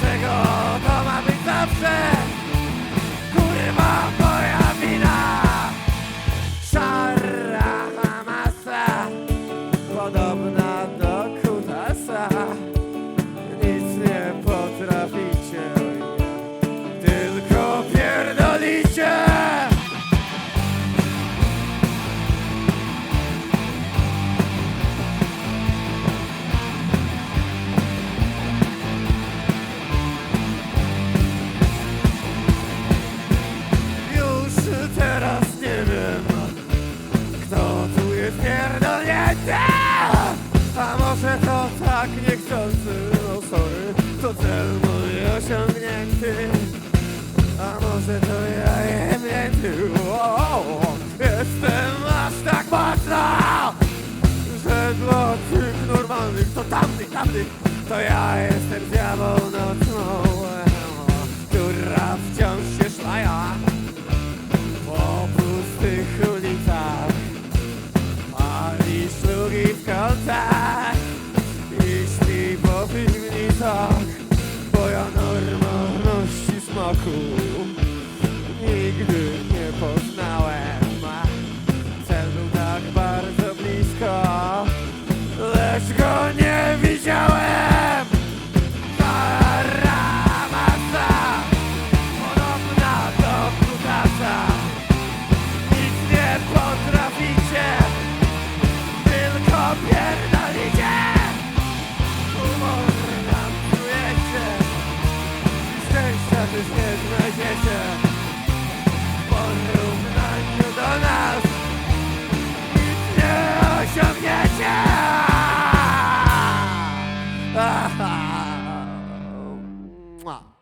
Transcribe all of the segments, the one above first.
Dlaczego to ma być zawsze? To ja jestem diabeł no. 嘛。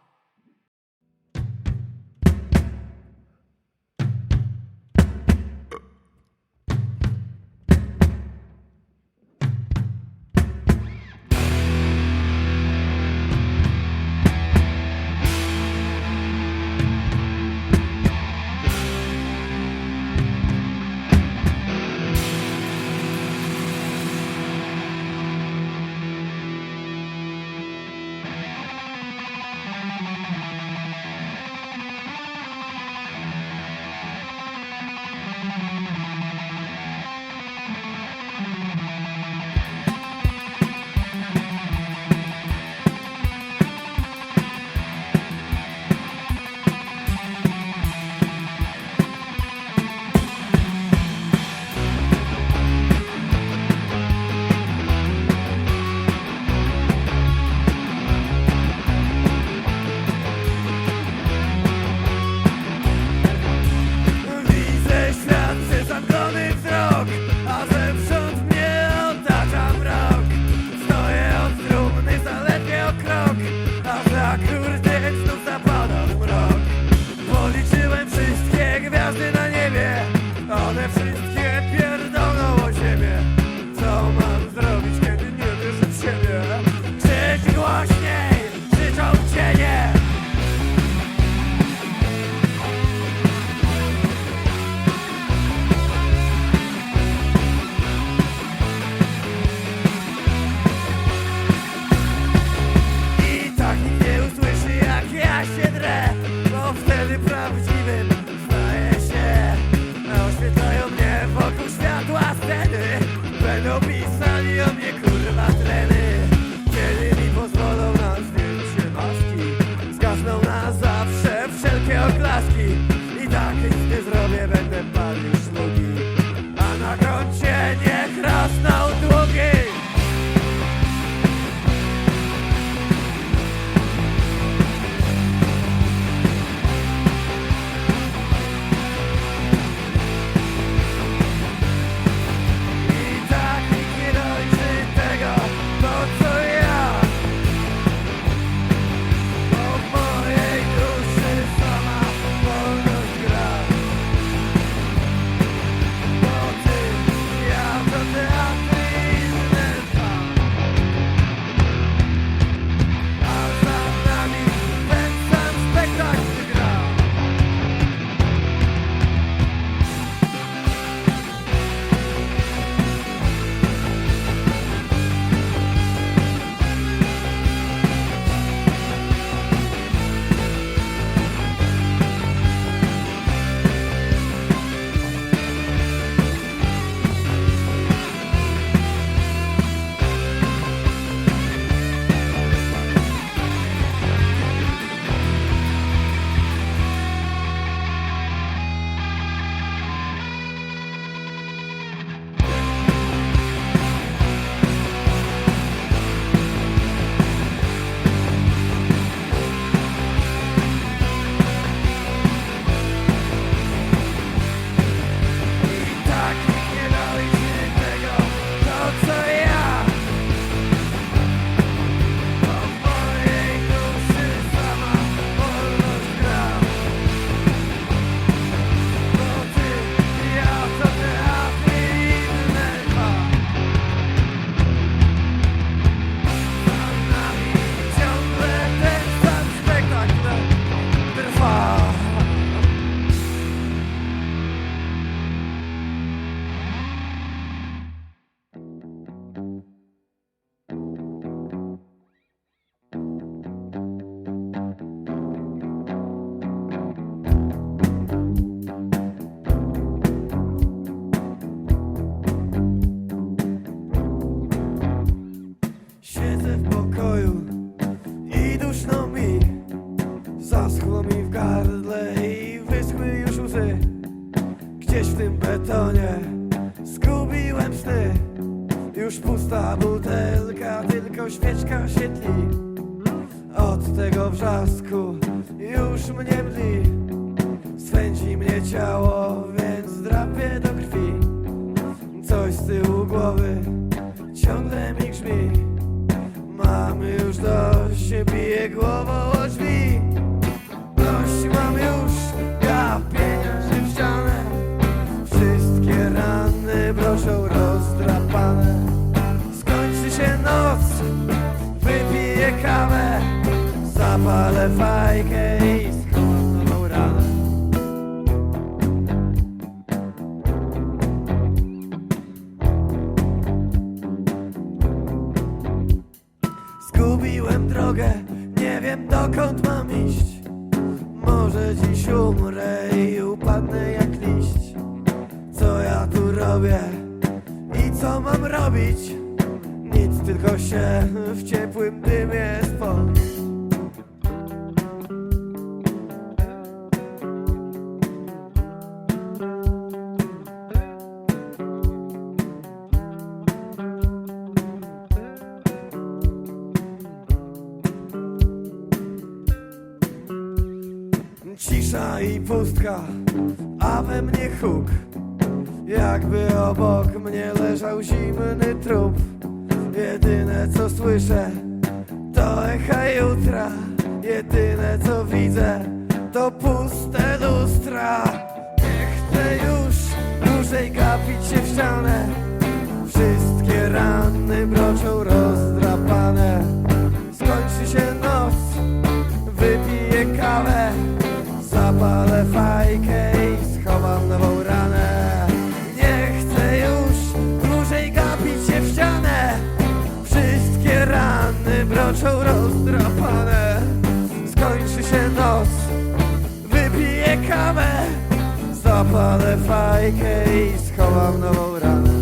ale fajkę i skołatową ranę. Zgubiłem drogę, nie wiem dokąd mam iść. Może dziś umrę i upadnę jak liść. Co ja tu robię i co mam robić? Nic, tylko się w ciepłym dymie spać. Cisza i pustka, a we mnie huk. Jakby obok mnie leżał zimny trup. Jedyne co słyszę, to echa jutra. Jedyne co widzę, to puste lustra. Nie chcę już dłużej gapić się w ścianę. Wszystkie rany broczą rozdrapane. mamę Zapalę fajkę i schowam nową ranę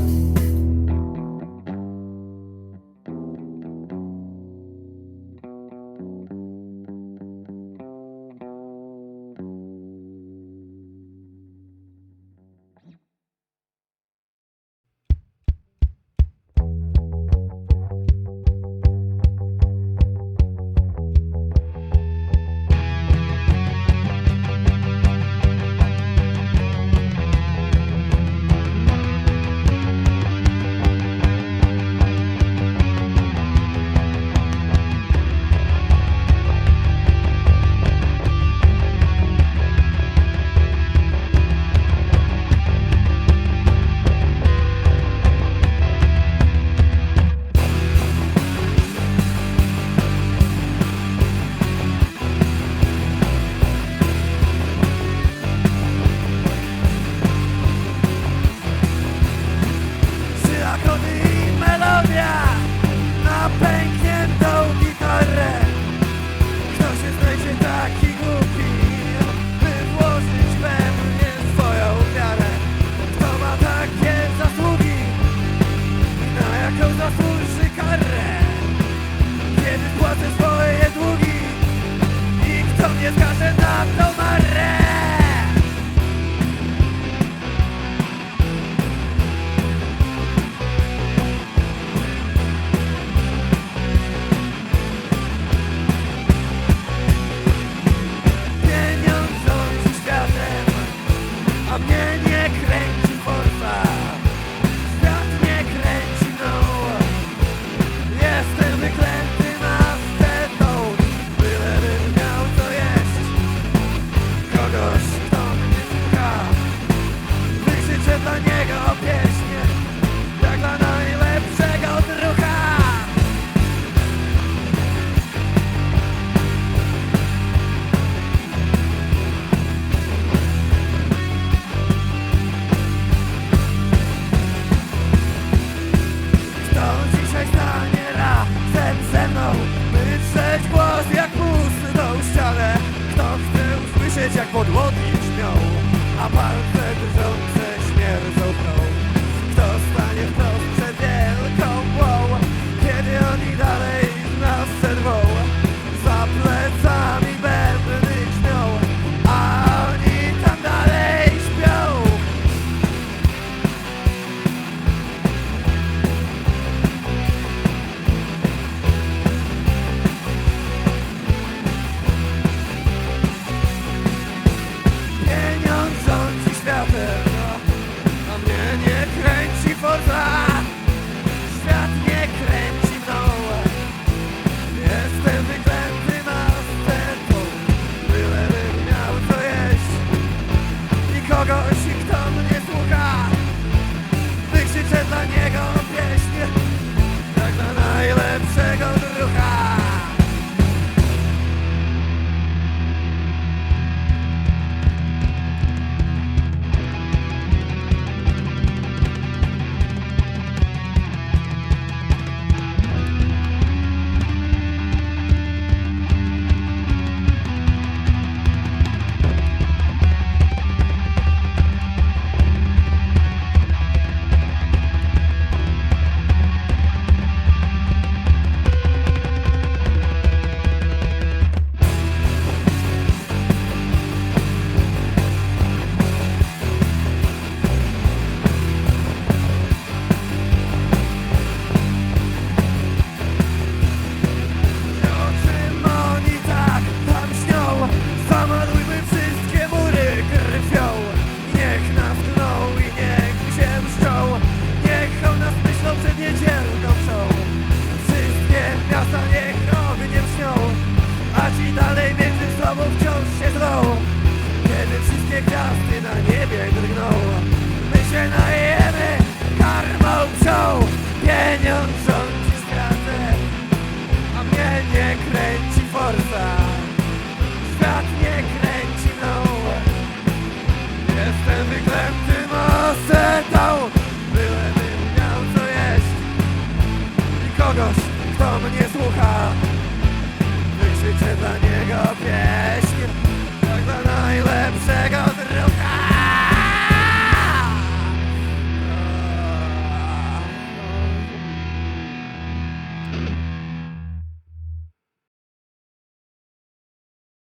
Summer mnie słucha. Wykrzycie dla niego pieśń. Tak dla najlepszych.